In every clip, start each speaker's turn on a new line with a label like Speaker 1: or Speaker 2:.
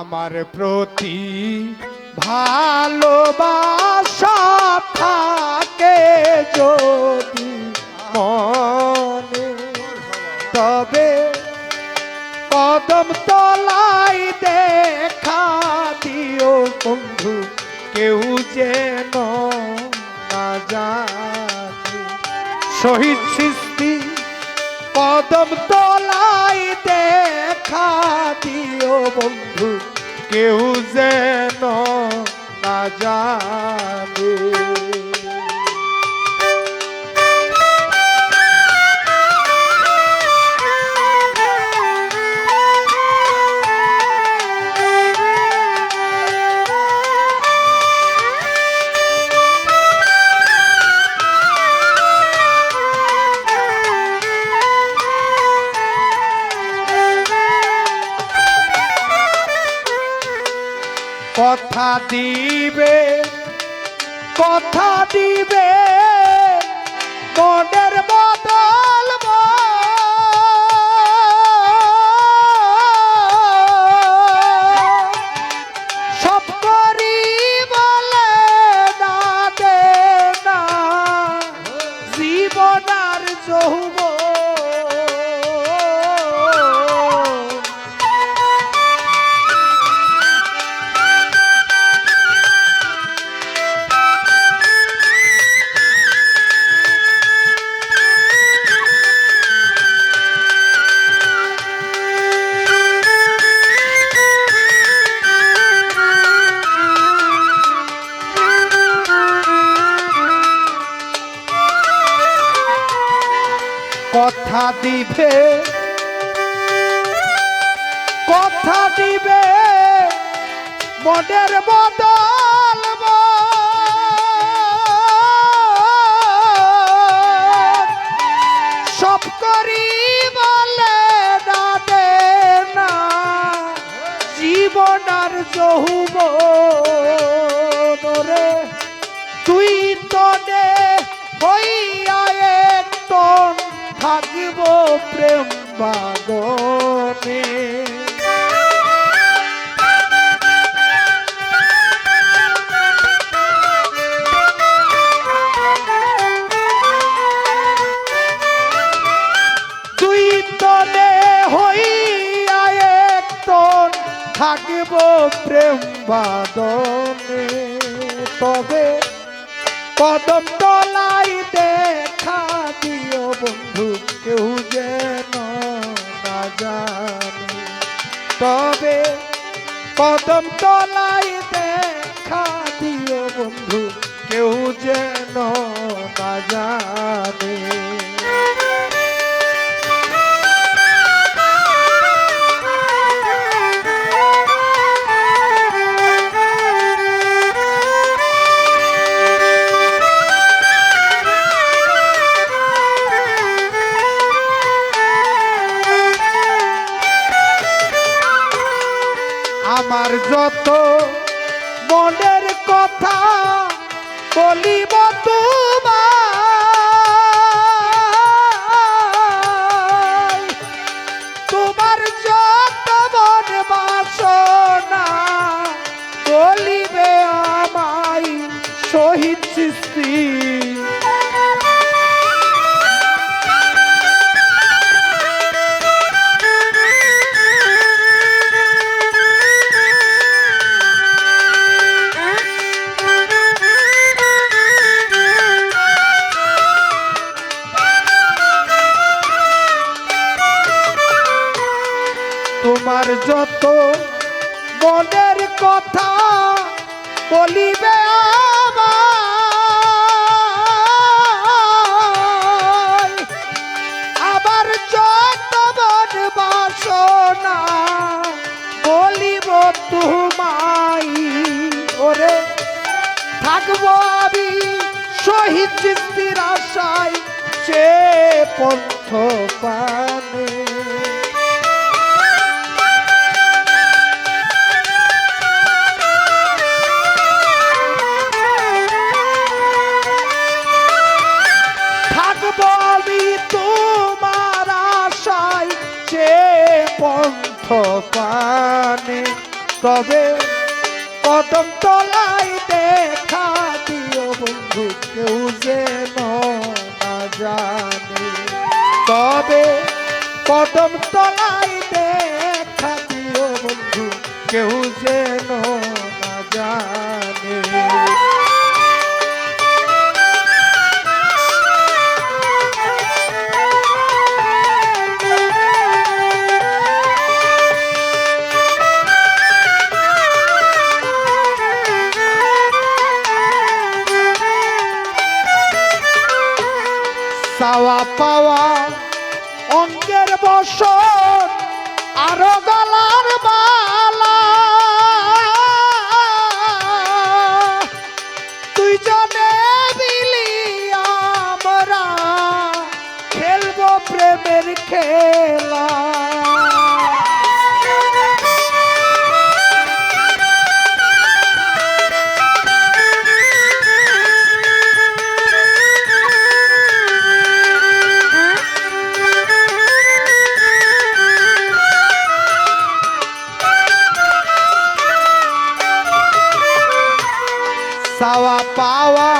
Speaker 1: আমার প্রতি ভালোবাসা থাকে যদি মনে। তবে কদম তলাই দেখা দিও বন্ধু, কেউ যেন না জানে। শহীদ সৃষ্টি, কদম তলাই দেখা দিও বন্ধু কেউ যেন না জানে কথা দিবে। দিবে কথা দিবে মনের বদল থাকিব প্রেম বাগনে। তুই তনে হইয়া একটন থাকিব প্রেম বাদনে তবে কদম তলাই দেখা দিও বন্ধু কেউ যেন না জানে। তবে কদম তলাই দেখা যত মনের কথা বলিব বলিবে। আবার যত বাসনা বলিব তোমায় ওরে থাকব আমি শহীদ আশায় সে পন্থ পানে পানে। তবে কদম তলাই দেখা দিও বন্ধু, কেউ যে না জানে। তবে কদম তলাই দেখা দিও বন্ধু, কেউ যে না জানে। চাওয়া পাওয়া অঙ্গের বসন আরও গলার মালা। তুই জনে মিলি আমরা খেলব প্রেমের খেলা। চাওয়া পাওয়া,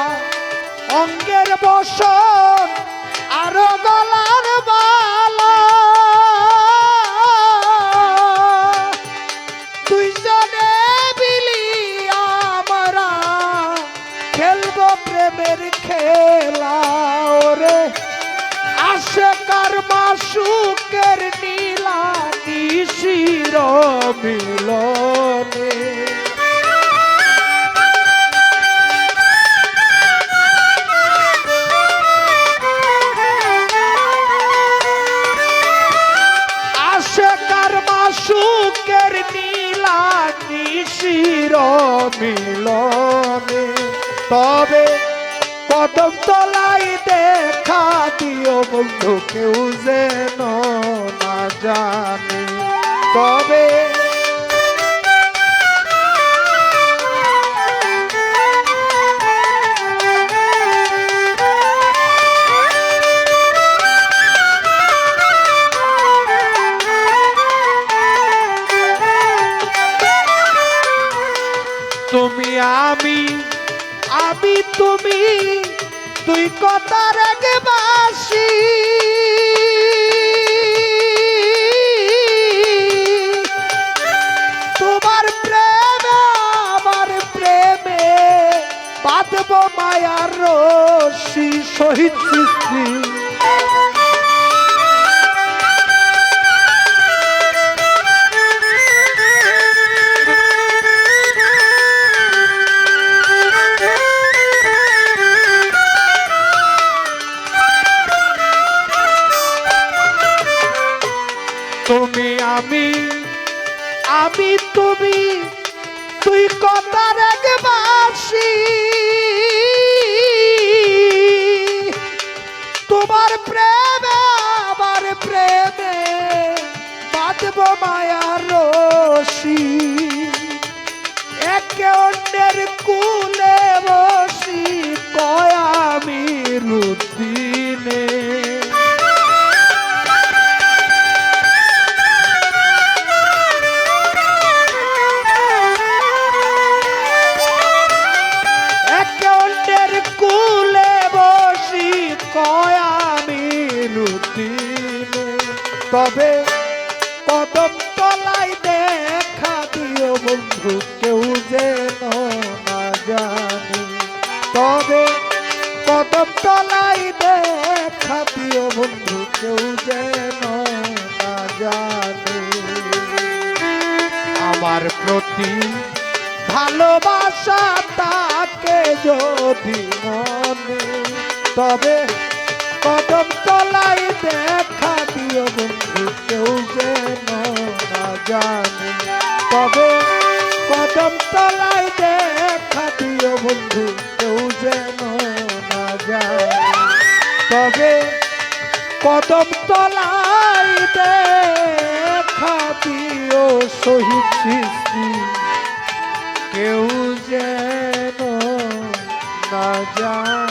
Speaker 1: অঙ্গের বসন, আরও গলার বালা। দুইজনে মিলি আমরা খেলব প্রেমের খেলা, ওরে। আশেকার মাসুকের নীলা নিশির মিলনে তবে কদম তলাই দেখা দিও বন্ধু কেউ যেন না জানে। তবে তুমি আমি আমি তুমি তুই কথার আগে বাসি। তোমার প্রেমে, আমার প্রেমে বাঁধব মায়ার রশি শহীদ সৃষ্টি। তুমি আমি আমি তুমি তুই কথা রেগে বাসি তোমার প্রেমে, আমার প্রেমে বাঁধব মায়ার রশি। একে অন্যের কুলে বসি, কয় আমি রুদিনে কদম তলাই বন্ধু, কেউ যেন না জানে। আমার প্রতি ভালোবাসা তাকে যদি মনে, তবে কদম তলাই দেখা দিও বন্ধু, কেউ যেন না জানে। তবে কদম তলাই কদম তলাই দেখা দিও শহীদ সৃষ্টি। কেউ যেন না যায়